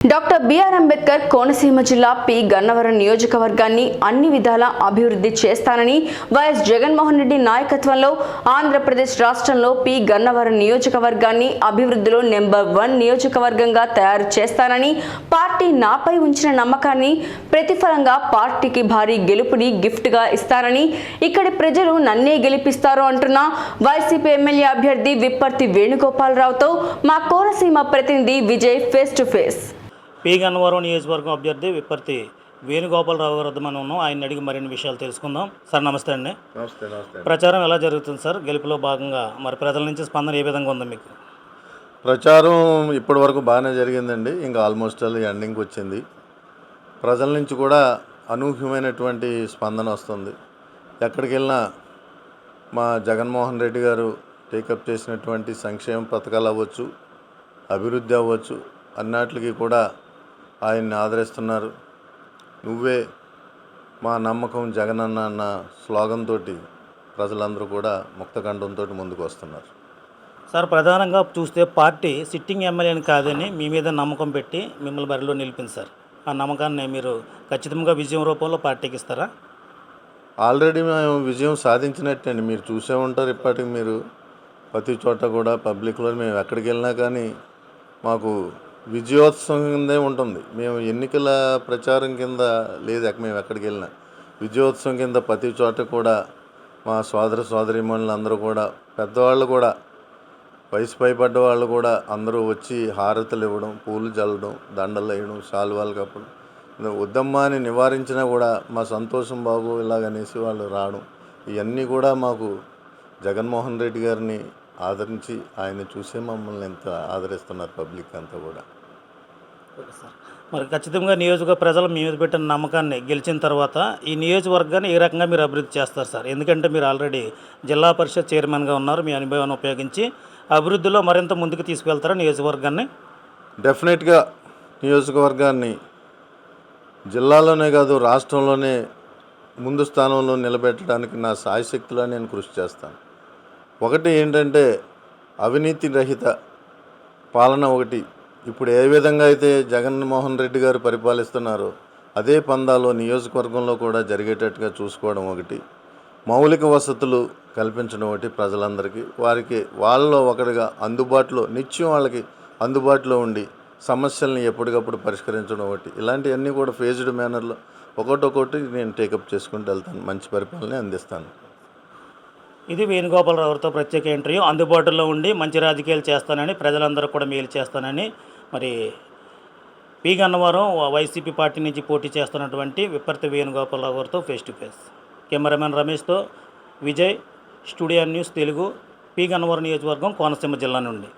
Doctor BR Ambedkar Konaseema జిల్లా P Gannavaram నియోజకవర్గాన్ని అన్ని విధాలా అభివృద్ధి చేస్తానని వైఎస్ జగన్మోహన్ రెడ్డి నాయకత్వంలో ఆంధ్రప్రదేశ్ రాష్ట్రంలో పి గన్నవరం నియోజకవర్గాన్ని అభివృద్ధిలో నెంబర్ వన్ నియోజకవర్గంగా తయారు చేస్తానని పార్టీ నాపై ఉంచిన నమ్మకాన్ని ప్రతిఫలంగా పార్టీకి భారీ గెలుపుని గిఫ్ట్గా ఇస్తానని ఇక్కడి ప్రజలు నన్నే గెలిపిస్తారు అంటున్న వైసీపీ ఎమ్మెల్యే అభ్యర్థి విప్పర్తి వేణుగోపాలరావుతో మా కోనసీమ ప్రతినిధి Vijay face to face. P. Gannavaram నియోజకవర్గం అభ్యర్థి విప్పర్తి వేణుగోపాలరావు గారు వద్ద మనం ఉన్నాం. ఆయన అడిగి మరిన్ని విషయాలు తెలుసుకుందాం. సార్ నమస్తే అండి. నమస్తే నమస్తే ప్రచారం ఎలా జరుగుతుంది సార్? గెలుపులో భాగంగా మరి ప్రజల నుంచి స్పందన ఏ విధంగా ఉంది మీకు? ప్రచారం ఇప్పటి వరకు బాగానే జరిగిందండి. ఇంకా ఆల్మోస్ట్ ఆల్ ఎండింగ్కి వచ్చింది. ప్రజల నుంచి కూడా అనూహ్యమైనటువంటి స్పందన వస్తుంది. ఎక్కడికి వెళ్ళినా మా జగన్మోహన్ రెడ్డి గారు టేకప్ చేసినటువంటి సంక్షేమ పథకాలు అవ్వచ్చు అభివృద్ధి అవ్వచ్చు అన్నిటికీ కూడా ఆయన్ని ఆదరిస్తున్నారు. నువ్వే మా నమ్మకం జగనన్న అన్న స్లోగన్ తోటి ప్రజలందరూ కూడా ముక్తకంఠంతో ముందుకు వస్తున్నారు. సార్ ప్రధానంగా చూస్తే పార్టీ సిట్టింగ్ ఎమ్మెల్యేని కాదని మీ మీద నమ్మకం పెట్టి మిమ్మల్ని బరిలో నిలిపింది సార్. ఆ నమ్మకాన్ని మీరు ఖచ్చితంగా విజయం రూపంలో పార్టీకి ఇస్తారా? ఆల్రెడీ మేము విజయం సాధించినట్టండి. మీరు చూసే ఉంటారు ఇప్పటికి మీరు. ప్రతి చోట కూడా పబ్లిక్లో మేము ఎక్కడికి వెళ్ళినా కానీ మాకు విజయోత్సవం కిందే ఉంటుంది. మేము ఎన్నికల ప్రచారం కింద లేదు మేము ఎక్కడికి వెళ్ళినా. విజయోత్సవం కింద ప్రతి చోట కూడా మా సోదర సోదరీమణులు అందరూ కూడా పెద్దవాళ్ళు కూడా వయసు పైపడ్డ వాళ్ళు కూడా అందరూ వచ్చి హారతులు ఇవ్వడం పూలు చల్లడం దండలు వేయడం శాలువాలు కప్పడం. ఉద్దమ్మాని నివారించినా కూడా మా సంతోషం బాబు ఇలాగనేసి వాళ్ళు రావడం. ఇవన్నీ కూడా మాకు జగన్మోహన్ రెడ్డి గారిని ఆదరించి ఆయన చూసే మమ్మల్ని ఎంత ఆదరిస్తున్నారు పబ్లిక్ అంతా కూడా. మరి ఖచ్చితంగా నియోజక ప్రజలు మీ మీద పెట్టిన నమ్మకాన్ని గెలిచిన తర్వాత ఈ నియోజకవర్గాన్ని ఏ రకంగా మీరు అభివృద్ధి చేస్తారు సార్? ఎందుకంటే మీరు ఆల్రెడీ జిల్లా పరిషత్ చైర్మన్గా ఉన్నారు. మీ అనుభవాన్ని ఉపయోగించి అభివృద్ధిలో మరింత ముందుకు తీసుకువెళ్తారా నియోజకవర్గాన్ని? డెఫినెట్గా నియోజకవర్గాన్ని జిల్లాలోనే కాదు రాష్ట్రంలోనే ముందు స్థానంలో నిలబెట్టడానికి నా సాయశక్తిలో నేను కృషి చేస్తాను. ఒకటి ఏంటంటే అవినీతి రహిత పాలన ఒకటి. ఇప్పుడు ఏ విధంగా అయితే జగన్మోహన్ రెడ్డి గారు పరిపాలిస్తున్నారో అదే పందాలో నియోజకవర్గంలో కూడా జరిగేటట్టుగా చూసుకోవడం ఒకటి. మౌలిక వసతులు కల్పించడం ఒకటి ప్రజలందరికీ. వారికి వాళ్ళలో ఒకటిగా అందుబాటులో నిత్యం వాళ్ళకి అందుబాటులో ఉండి సమస్యల్ని ఎప్పటికప్పుడు పరిష్కరించడం ఒకటి. ఇలాంటివన్నీ కూడా ఫేజ్డ్ మేనర్లో ఒకటొకటి నేను టేకప్ చేసుకుంటూ వెళ్తాను. మంచి పరిపాలన అందిస్తాను. ఇది వేణుగోపాలరావుతో ప్రత్యేక ఇంటర్వ్యూ అందుబాటులో ఉండి మంచి రాజకీయాలు చేస్తానని ప్రజలందరూ కూడా మేలు చేస్తానని మరి పి. గన్నవరం వైసీపీ పార్టీ నుంచి పోటీ చేస్తున్నటువంటి విపర్తి వేణుగోపాలరావు గారితో face to face cameraman రమేష్తో Vijay studio news Telugu P. Gannavaram నియోజకవర్గం కోనసీమ జిల్లా నుండి.